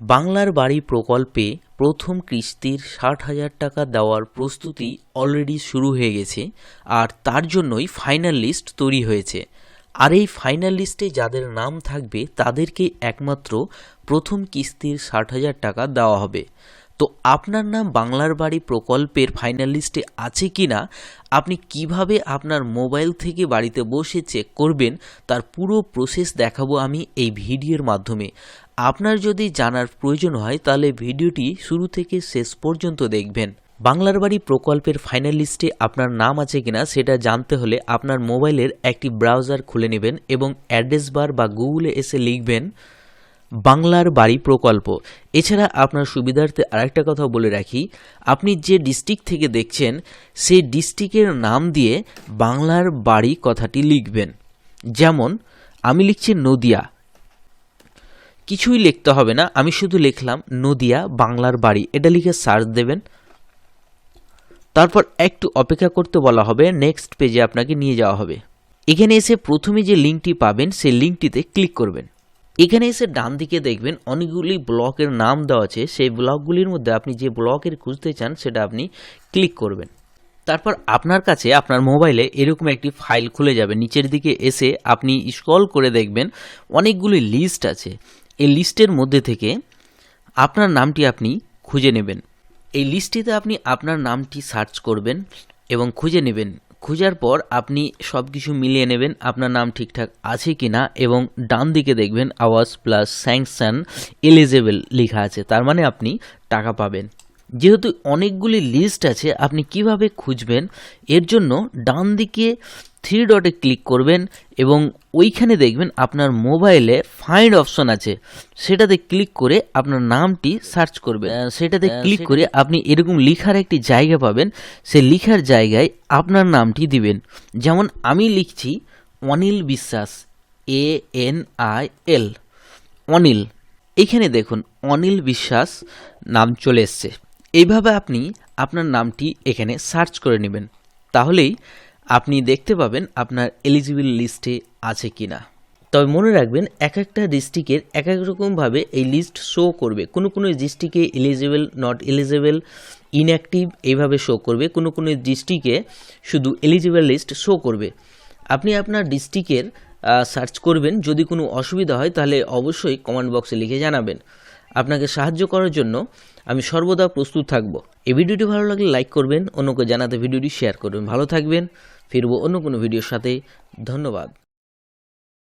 বাংলার বাড়ি প্রকল্পে প্রথম কিস্তির ষাট হাজার টাকা দেওয়ার প্রস্তুতি অলরেডি শুরু হয়ে গেছে, আর তার জন্যই ফাইনাল লিস্ট তৈরি হয়েছে। আর এই ফাইনাল লিস্টে যাদের নাম থাকবে, তাদেরকে একমাত্র প্রথম কিস্তির ষাট হাজার টাকা দেওয়া হবে। তো আপনার নাম বাংলার বাড়ি প্রকল্পের ফাইনাল লিস্টে আছে কি না আপনি কীভাবে আপনার মোবাইল থেকে বাড়িতে বসে চেক করবেন? তার পুরো প্রসেস দেখাবো আমি এই ভিডিওর মাধ্যমে। আপনার যদি জানার প্রয়োজন হয়, তাহলে ভিডিওটি শুরু থেকে শেষ পর্যন্ত দেখবেন। বাংলার বাড়ি প্রকল্পের ফাইনাল লিস্টে আপনার নাম আছে কিনা, সেটা জানতে হলে আপনার মোবাইলের একটি ব্রাউজার খুলে নেবেন এবং অ্যাড্রেস বার বা গুগলে এসে লিখবেন বাংলার বাড়ি প্রকল্প। এছাড়া আপনার সুবিধার্থে আরেকটা কথা বলে রাখি, আপনি যে ডিস্ট্রিক্ট থেকে দেখছেন, সেই ডিস্ট্রিক্টের নাম দিয়ে বাংলার বাড়ি কথাটি লিখবেন। যেমন, আমি লিখছি নদিয়া। কিছুই লিখতে হবে না, আমি শুধু লিখলাম নদিয়া বাংলার বাড়ি। এটা লিখে সার্চ দেবেন। তারপর একটু অপেক্ষা করতে বলা হবে নেক্সট পেজে আপনাকে নিয়ে যাওয়া হবে। এখানে এসে প্রথমে যে লিঙ্কটি পাবেন, সেই লিঙ্কটিতে ক্লিক করবেন। এখানে এসে ডান দিকে দেখবেন অনেকগুলি ব্লকের নাম দেওয়া আছে। সেই ব্লকগুলির মধ্যে আপনি যে ব্লকের খুঁজতে চান, সেটা আপনি ক্লিক করবেন। তারপর আপনার কাছে আপনার মোবাইলে এরকম একটি ফাইল খুলে যাবে। নিচের দিকে এসে আপনি স্ক্রল করে দেখবেন অনেকগুলি লিস্ট আছে। এই লিস্টের মধ্যে থেকে আপনার নামটি আপনি খুঁজে নেবেন। এই লিস্টটিতে আপনি আপনার নামটি সার্চ করবেন এবং খুঁজে নেবেন। খোঁজার পর আপনি সব কিছু মিলিয়ে নেবেন, আপনার নাম ঠিকঠাক আছে কি না এবং ডান দিকে দেখবেন আওয়াজ প্লাস স্যাংশন এলিজেবল লেখা আছে, তার মানে আপনি টাকা পাবেন। যেহেতু অনেকগুলি লিস্ট আছে, আপনি কীভাবে খুঁজবেন, এর জন্য ডান দিকে থ্রি ডটে ক্লিক করবেন এবং ওইখানে দেখবেন আপনার মোবাইলে ফাইন্ড অপশন আছে। সেটাতে ক্লিক করে আপনার নামটি সার্চ করবেন। আহ, সেটাতে ক্লিক করে আপনি এরকম লিখার একটি জায়গা পাবেন। সে লিখার জায়গায় আপনার নামটি দিবেন। যেমন আমি লিখছি Anil Biswas A N I L. Anil এখানে দেখুন অনিল বিশ্বাস নাম চলে এসছে। এইভাবে আপনি আপনার নামটি এখানে সার্চ করে নেবেন। তাহলেই আপনি দেখতে পাবেন আপনার এলিজিবল লিস্টে আছে কি না তবে মনে রাখবেন, এক একটা ডিস্ট্রিক্টের এক এক রকমভাবে এই লিস্ট শো করবে। কোনো কোনো ডিস্ট্রিক্টে এলিজিবল নট এলিজিবল ইনঅ্যাক্টিভ এইভাবে শো করবে। কোনো কোনো ডিস্ট্রিক্টে শুধু এলিজিবল লিস্ট শো করবে। আপনি আপনার ডিস্ট্রিক্টের সার্চ করবেন। যদি কোনো অসুবিধা হয়, তাহলে অবশ্যই কমেন্ট বক্সে লিখে জানাবেন। আপনাকে সাহায্য করার জন্য আমি সর্বদা প্রস্তুত থাকব। এই ভিডিওটি ভালো লাগলে লাইক করবেন, অন্যকে জানাতে ভিডিওটি শেয়ার করবেন। ভালো থাকবেন, ফিরব অন্য কোনো ভিডিওর সাথে। ধন্যবাদ।